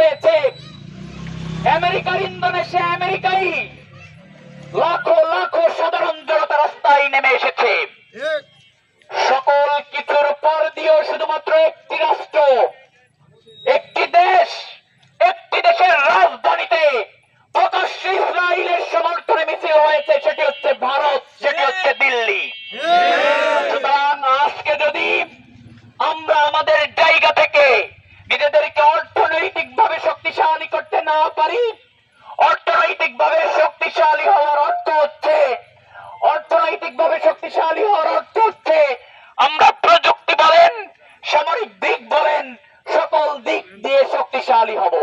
হয়েছে। আমেরিকার ইন্দোনেশিয়া আমেরিকাই লাখো লাখো না পারি অর্থনৈতিক ভাবে শক্তিশালী হওয়ার অর্থ হচ্ছে অর্থনৈতিক ভাবে শক্তিশালী হওয়ার অর্থ হচ্ছে আমরা প্রযুক্তি বলেন সামরিক দিক বলেন সকল দিক দিয়ে শক্তিশালী হব।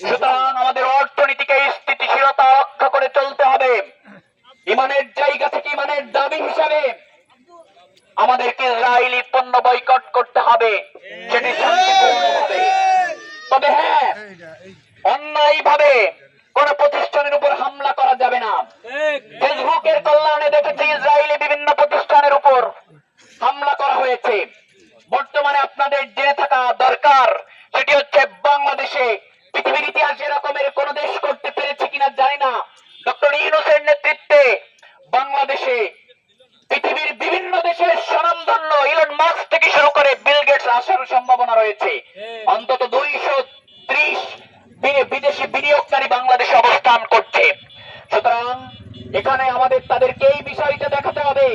সুতরাং আমাদের অর্থনীতিকে স্থিতিশীলতা রক্ষা করে চলতে হবে। ইমানের জায়গা থেকে ইমানের দাবি হিসাবে আমাদেরকে ইসরায়েলি পণ্য বয়কট করতে হবে। সেটি শান্তিপূর্ণভাবে তবে হ্যাঁ অন্যায় ভাবে কোন প্রতিষ্ঠানের উপর হামলা করা যাবে না। ফেসবুকের কল্যাণে দেখেছি ইসরায়েলি বিভিন্ন প্রতিষ্ঠানের উপর হামলা করা হয়েছে। বর্তমানে আপনাদের জেনে থাকা দরকার সেটি হচ্ছে বাংলাদেশে পৃথিবীর ইতিহাসে এরকমের কোন দেশ করতে পেরেছে কিনা জানি না। ডক্টর ইউনুসের নেতৃত্বে বাংলাদেশে পৃথিবীর বিভিন্ন দেশের স্বনামধন্য ইলন মাস্ক থেকে শুরু করে বিল গেটস আসার সম্ভাবনা রয়েছে। বিদেশি বিনিয়োগকারী বাংলাদেশে অবস্থান করছে। সুতরাং এখানে আমাদের তাদেরকে এই বিষয়টা দেখাতে হবে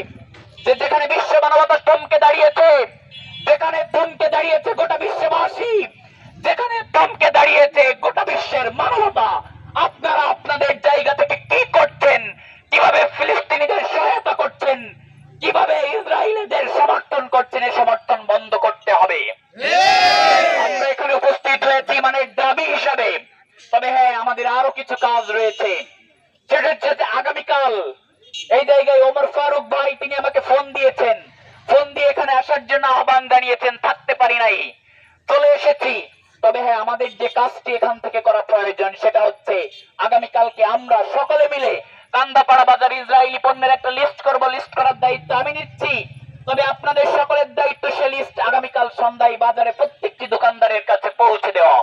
যে যেখানে বিশ্ব মানবতা থমকে দাঁড়িয়েছে, যেখানে থমকে দাঁড়িয়েছে গোটা বিশ্ববাসী, যেখানে থমকে দাঁড়িয়েছে গোটা বিশ্বের মানবতা, আপনারা আপনাদের জায়গা থেকে কি করছেন? কীভাবে ফিলিস্তিনিদের সহায়তা করছেন? কীভাবে ইসরায়েলিদের সমর্থন করছেন? এই সমর্থন বন্ধ করতে হবে আমরা এখানে উপস্থিত হয়েছি মানে দাবি হিসাবে তবে হ্যাঁ আমাদের আরও কিছু রয়েছে সেটা হচ্ছে যে আগামীকাল এই জায়গায় ওমর ফারুক ভাই, তিনি আমাকে ফোন দিয়েছেন। ফোন দিয়ে এখানে আসার জন্য আহ্বান জানিয়েছেন, থাকতে পারি নাই। চলে এসেছি। তবে হ্যাঁ আমাদের যে কাজটি এখান থেকে করা প্রয়োজন, সেটা হচ্ছে আগামীকালকে আমরা সকলে মিলে কান্দাপাড়া বাজার ইসরায়েলি পণ্যের একটা লিস্ট করব। লিস্ট করার দায়িত্ব আমি নিচ্ছি। তবে আপনাদের সকলের দায়িত্ব সে লিস্ট আগামীকাল সন্ধ্যায় বাজারে প্রত্যেকটি দোকানদারের কাছে পৌঁছে দেওয়া।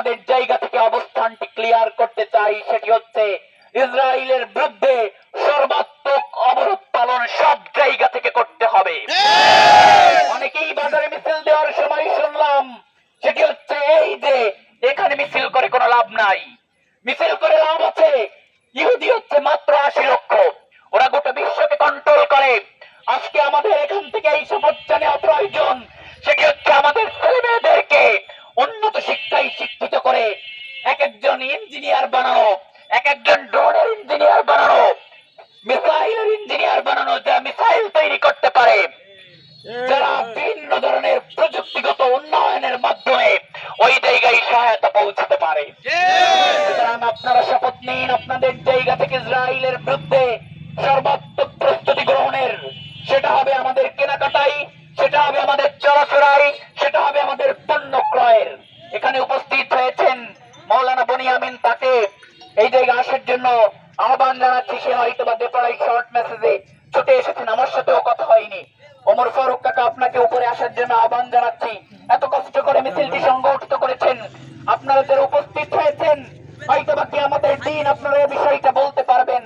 আমাদের জায়গা থেকে অবস্থানটি ক্লিয়ার করতে চাই সেটি হচ্ছে ইসরায়েলের বিরুদ্ধে সর্বাত্মক অবরোধ পালন সব জায়গা থেকে করতে হবে। অনেকেই বাজারে মিছিল দেওয়ার সময় শুনলাম সেটি হচ্ছে এই যে এখানে মিছিল করে কোনো লাভ নাই। মিছিল করে লাভ আছে ইহুদি হচ্ছে মাত্র আশি লক্ষ। ওরা গোটা বিশ্বকে কন্ট্রোল করে। আজকে আমাদের এখান থেকে এই সমস্যা নেওয়া প্রয়োজন সেটি হচ্ছে আমাদের ছেলে মেয়েদেরকে উন্নত শিক্ষায় শিক্ষিত করে এক একজন ইঞ্জিনিয়ার বানানো এক একজন ড্রোনের ইঞ্জিনিয়ার বানানো মিসাইলের ইঞ্জিনিয়ার বানানো যা মিসাইল তৈরি করতে পারে। যারা বিভিন্ন ধরনের প্রযুক্তিগত উন্নয়নের মাধ্যমে ওই জায়গায় সহায়তা পৌঁছতে পারে। সুতরাং আপনারা শপথ নিন আপনাদের জায়গা থেকে ইসরায়েলের বিরুদ্ধে সর্বাত্মক মৌলানা বনিয়ামিন তাকে এই জায়গায় আসার জন্য আহ্বান জানাচ্ছি। সে হয়তো বা দেপাড়াই শর্ট মেসেজে ছুটে এসেছেন আমার সাথেও কথা হয়নি। ওমর ফারুক কাকা আপনাকে উপরে আসার জন্য আহ্বান জানাচ্ছি। এত কষ্ট করে মিছিলটি সংগঠিত করেছেন, আপনারা যারা উপস্থিত হয়েছেন, হয়তো বাকি আমাদের দিন আপনারা এই বিষয়টা বলতে পারবেন।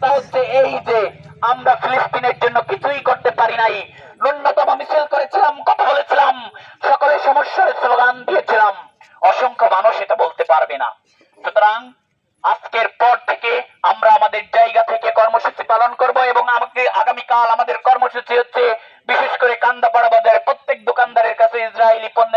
তা হচ্ছে এই যে আমরা ফিলিস্তিনের সুতরাং আজকের পর থেকে আমরা আমাদের জায়গা থেকে কর্মসূচি পালন করব এবং আমাকে আগামীকাল আমাদের কর্মসূচি হচ্ছে, বিশেষ করে কান্দাপাড়া বাজারে প্রত্যেক দোকানদারের কাছে ইসরায়েলি পণ্য